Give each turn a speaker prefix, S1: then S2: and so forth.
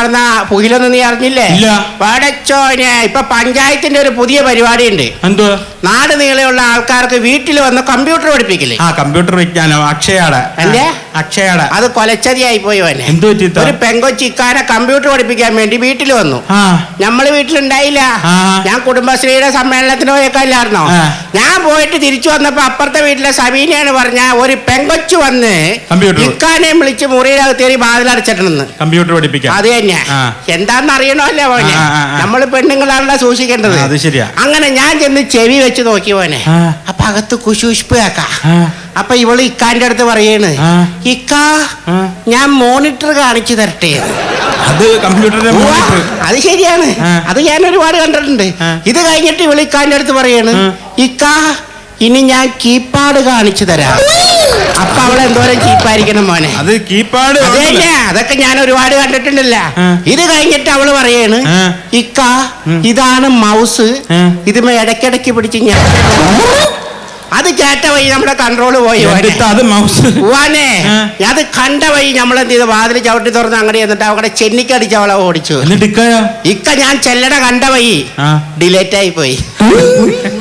S1: നടന്ന പുകിലൊന്നും നീ അറിഞ്ഞില്ലേ?
S2: ഇല്ല.
S1: പടച്ചോനെ ഇപ്പൊ പഞ്ചായത്തിന്റെ ഒരു പുതിയ പരിപാടി ഉണ്ട്
S2: എന്തുവാ?
S1: നാട് നീളെയുള്ള ആൾക്കാർക്ക് വീട്ടിൽ വന്ന് കമ്പ്യൂട്ടർ പഠിപ്പിക്കില്ലേ?
S2: ആ കമ്പ്യൂട്ടർ വിജ്ഞാനം അക്ഷയാടെ.
S1: എന്തേ?
S2: അക്ഷയാടെ
S1: അത് കൊലച്ചതിയായി പോയി വന്നെ
S2: എന്ത് പറ്റി ഇത്ത?
S1: ഒരു പെങ്കൊച്ചിക്കാരെ കമ്പ്യൂട്ടർ പഠിപ്പിക്കാൻ വേണ്ടി വീട്ടിൽ വന്നു
S2: ആ
S1: നമ്മൾ വീട്ടിലുണ്ടായില്ല
S2: ആ.
S1: ഞാൻ കുടുംബശ്രീയുടെ സമ്മേളനത്തിന് പോയേക്കല്ലായിരുന്നോ
S2: ആ.
S1: ഞാൻ പോയിട്ട് തിരിച്ചു വന്നപ്പോ അപ്പുറത്തെ വീട്ടിലെ സബീനയാണ് പറഞ്ഞ ഒരു പെങ്കൊച്ചു വന്ന്
S2: കമ്പ്യൂട്ടർ.
S1: ഇക്കാനെയും വിളിച്ച് മുറിയിലകത്തേറി വാതിലടച്ചിട്ടുണ്ടെന്ന്
S2: കമ്പ്യൂട്ടർ പഠിപ്പിക്കാം
S1: അത് തന്നെ
S2: ആ.
S1: എന്താന്ന് അറിയണമല്ലേ മോനെ
S2: ആ, ആ, ആ.
S1: നമ്മൾ പെണ്ണുങ്ങളാണല്ലോ സൂക്ഷിക്കേണ്ടത്
S2: ആ, അത് ശരിയാ.
S1: അങ്ങനെ ഞാൻ ചെന്ന് ചെവി വെച്ച് നോക്കി പോനെ
S2: ആ.
S1: അപ്പൊ അകത്ത് കുശുഷ്പ് ആക്കാ
S2: ആ.
S1: അപ്പൊ ഇവൾ ഇക്കാന്റെ അടുത്ത് പറയാണ് ഇക്ക ഞാൻ മോണിറ്റർ കാണിച്ചു തരട്ടെ.
S2: അത് കമ്പ്യൂട്ടറിന്റെ
S1: അത് ശരിയാണ്. അത് ഞാൻ ഒരുപാട് കണ്ടിട്ടുണ്ട്. ഇത് കഴിഞ്ഞിട്ട് ഇവൾ ഇക്കാരിന്റെ അടുത്ത് പറയാണ് ഇക്ക ഇനി ഞാൻ കീപാഡ് കാണിച്ചു തരാം. അപ്പൊ അവൾ എന്തോരം ചീപ്പായിരിക്കണം മോനെ.
S2: അത് കീപാഡ്
S1: അത് അതൊക്കെ ഞാൻ ഒരുപാട് കണ്ടിട്ടുണ്ടല്ല. ഇത് കഴിഞ്ഞിട്ട് അവൾ പറയാണ്. ഇക്ക ഇതാണ് മൗസ്. ഇത് ഇടയ്ക്കിടയ്ക്ക് പിടിച്ച് ഞാൻ അത് കേട്ട വഴി നമ്മുടെ കൺട്രോൾ പോയി.
S2: അത് മൗസ്.
S1: അത് കണ്ട വഴി നമ്മളെന്ത് ചെയ്തു? വാതിൽ ചവിട്ടി തുറന്ന് അങ്ങനെ എന്നിട്ട് അവിടെ ചെന്നിക്കടിച്ച് അവളെ ഓടിച്ചു. ഇക്ക? ഞാൻ ചെല്ലട കണ്ട വഴി ഡിലേറ്റ് ആയി പോയി.